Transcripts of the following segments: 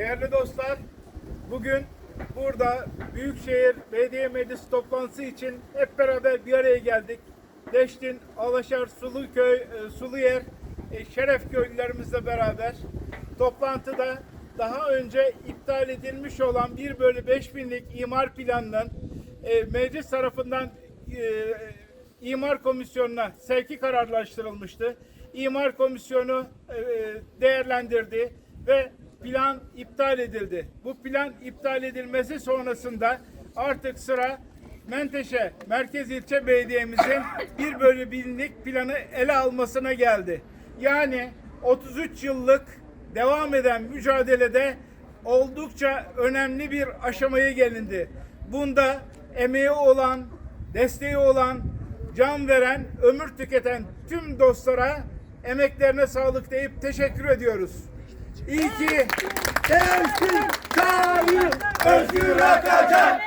Değerli dostlar, bugün burada Büyükşehir Belediye Meclisi toplantısı için hep beraber bir araya geldik. Deştin, Alaşar, Suluköy, e, Suluyer, e, Şeref köylülerimizle beraber toplantıda daha önce iptal edilmiş olan 1 bölü 5 binlik imar planının e, meclis tarafından imar komisyonuna sevki kararlaştırılmıştı. İmar komisyonu değerlendirdi ve plan iptal edildi. Bu plan iptal edilmesi sonrasında artık sıra Menteşe Merkez İlçe Belediye'mizin bir bölü binlik planı ele almasına geldi. Yani 33 yıllık devam eden mücadelede oldukça önemli bir aşamaya gelindi. Bunda emeği olan, desteği olan, can veren, ömür tüketen tüm dostlara emeklerine sağlık deyip teşekkür ediyoruz. İyi ki Gençlik çağrı özgür akacak.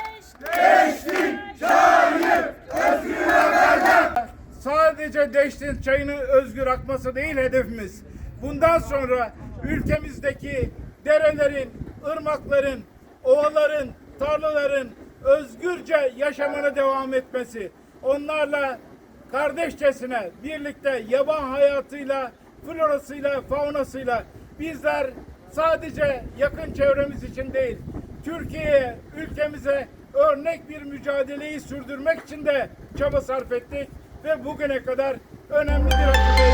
Gençlik çağrı özgür akacak. sadece Deştin çayının özgür akması değil hedefimiz. Bundan sonra ülkemizdeki derelerin, ırmakların, ovaların, tarlaların özgürce yaşamına devam etmesi. Onlarla kardeşçesine birlikte yaban hayatıyla, florasıyla, faunasıyla bizler sadece yakın çevremiz için değil, Türkiye'ye, ülkemize örnek bir mücadeleyi sürdürmek için de çaba sarf ettik ve bugüne kadar önemli bir geldik.